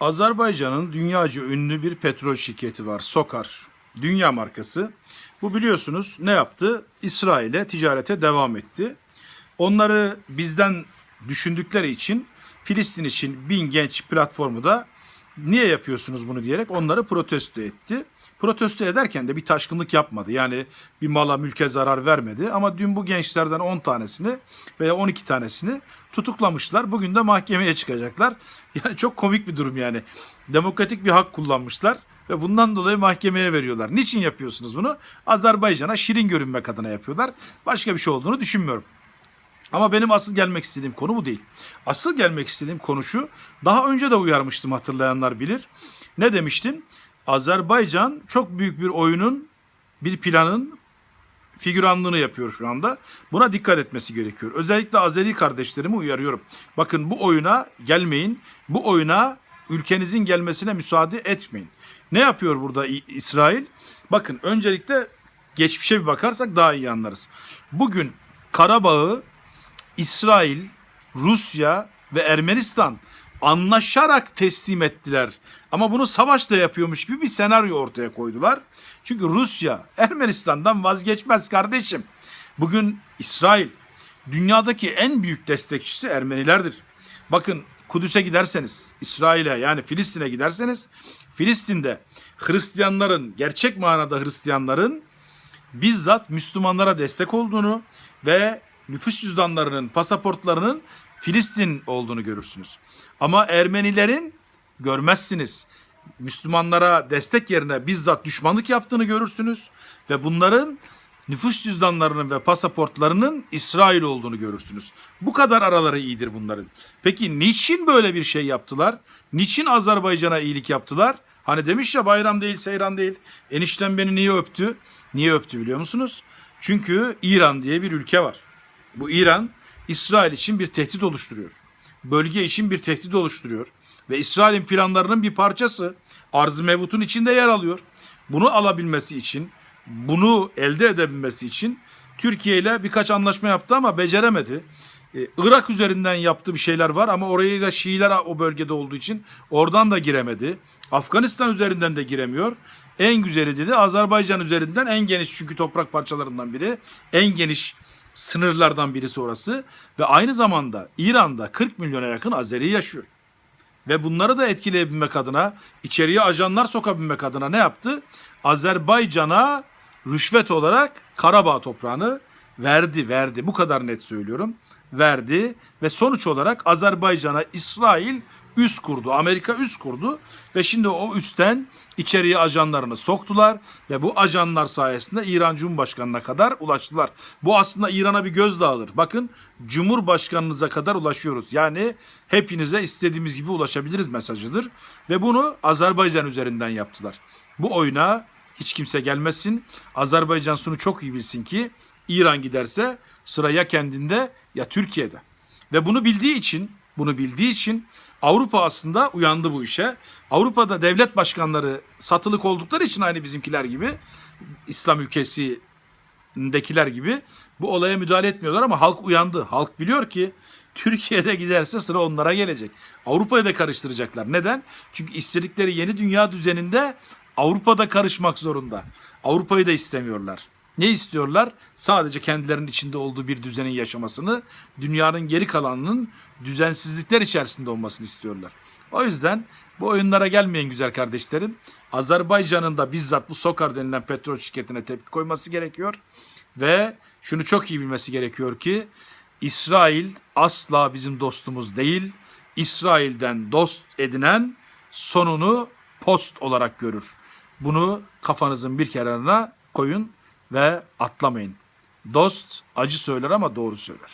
Azerbaycan'ın dünyaca ünlü bir petrol şirketi var. Sokar. Dünya markası. Bu biliyorsunuz ne yaptı? İsrail'e ticarete devam etti. Onları bizden düşündükleri için Filistin için bin genç platformu da niye yapıyorsunuz bunu diyerek onları protesto etti. Protesto ederken de bir taşkınlık yapmadı. Yani bir mala mülke zarar vermedi. Ama dün bu gençlerden 10 tanesini veya 12 tanesini tutuklamışlar. Bugün de mahkemeye çıkacaklar. Yani çok komik bir durum yani. Demokratik bir hak kullanmışlar ve bundan dolayı mahkemeye veriyorlar. Niçin yapıyorsunuz bunu? Azerbaycan'a şirin görünmek adına yapıyorlar. Başka bir şey olduğunu düşünmüyorum. Ama benim asıl gelmek istediğim konu bu değil. Asıl gelmek istediğim konu şu. Daha önce de uyarmıştım hatırlayanlar bilir. Ne demiştim? Azerbaycan çok büyük bir oyunun, bir planın figüranlığını yapıyor şu anda. Buna dikkat etmesi gerekiyor. Özellikle Azeri kardeşlerimi uyarıyorum. Bakın bu oyuna gelmeyin. Bu oyuna ülkenizin gelmesine müsaade etmeyin. Ne yapıyor burada İsrail? Bakın öncelikle geçmişe bir bakarsak daha iyi anlarız. Bugün Karabağ'ı İsrail, Rusya ve Ermenistan anlaşarak teslim ettiler. Ama bunu savaşla yapıyormuş gibi bir senaryo ortaya koydular. Çünkü Rusya Ermenistan'dan vazgeçmez kardeşim. Bugün İsrail dünyadaki en büyük destekçisi Ermenilerdir. Bakın Kudüs'e giderseniz, İsrail'e yani Filistin'e giderseniz Filistin'de Hristiyanların, gerçek manada Hristiyanların bizzat Müslümanlara destek olduğunu ve nüfus cüzdanlarının, pasaportlarının Filistin olduğunu görürsünüz. Ama Ermenilerin görmezsiniz. Müslümanlara destek yerine bizzat düşmanlık yaptığını görürsünüz ve bunların nüfus cüzdanlarının ve pasaportlarının İsrail olduğunu görürsünüz. Bu kadar araları iyidir bunların. Peki niçin böyle bir şey yaptılar? Niçin Azerbaycan'a iyilik yaptılar? Hani demiş ya bayram değil, seyran değil. Eniştem beni niye öptü? Niye öptü biliyor musunuz? Çünkü İran diye bir ülke var. Bu İran İsrail için bir tehdit oluşturuyor. Bölge için bir tehdit oluşturuyor. Ve İsrail'in planlarının bir parçası. Arz-ı mevutun içinde yer alıyor. Bunu alabilmesi için, bunu elde edebilmesi için Türkiye ile birkaç anlaşma yaptı ama beceremedi. Ee, Irak üzerinden yaptığı bir şeyler var ama orayı da Şiiler o bölgede olduğu için oradan da giremedi. Afganistan üzerinden de giremiyor. En güzeli dedi Azerbaycan üzerinden en geniş çünkü toprak parçalarından biri. En geniş sınırlardan birisi orası. Ve aynı zamanda İran'da 40 milyona yakın Azeri yaşıyor. Ve bunları da etkileyebilmek adına, içeriye ajanlar sokabilmek adına ne yaptı? Azerbaycan'a rüşvet olarak Karabağ toprağını verdi, verdi. Bu kadar net söylüyorum. Verdi ve sonuç olarak Azerbaycan'a İsrail üst kurdu. Amerika üst kurdu ve şimdi o üstten içeriye ajanlarını soktular ve bu ajanlar sayesinde İran Cumhurbaşkanı'na kadar ulaştılar. Bu aslında İran'a bir gözdağıdır. Bakın Cumhurbaşkanınıza kadar ulaşıyoruz. Yani hepinize istediğimiz gibi ulaşabiliriz mesajıdır. Ve bunu Azerbaycan üzerinden yaptılar. Bu oyuna hiç kimse gelmesin. Azerbaycan şunu çok iyi bilsin ki İran giderse sıra ya kendinde ya Türkiye'de. Ve bunu bildiği için bunu bildiği için Avrupa aslında uyandı bu işe. Avrupa'da devlet başkanları satılık oldukları için aynı bizimkiler gibi İslam ülkesindekiler gibi bu olaya müdahale etmiyorlar ama halk uyandı. Halk biliyor ki Türkiye'de giderse sıra onlara gelecek. Avrupa'yı da karıştıracaklar. Neden? Çünkü istedikleri yeni dünya düzeninde Avrupa'da karışmak zorunda. Avrupa'yı da istemiyorlar. Ne istiyorlar? Sadece kendilerinin içinde olduğu bir düzenin yaşamasını, dünyanın geri kalanının düzensizlikler içerisinde olmasını istiyorlar. O yüzden bu oyunlara gelmeyin güzel kardeşlerim. Azerbaycan'ın da bizzat bu Sokar denilen petrol şirketine tepki koyması gerekiyor. Ve şunu çok iyi bilmesi gerekiyor ki İsrail asla bizim dostumuz değil. İsrail'den dost edinen sonunu post olarak görür. Bunu kafanızın bir kenarına koyun ve atlamayın. Dost acı söyler ama doğru söyler.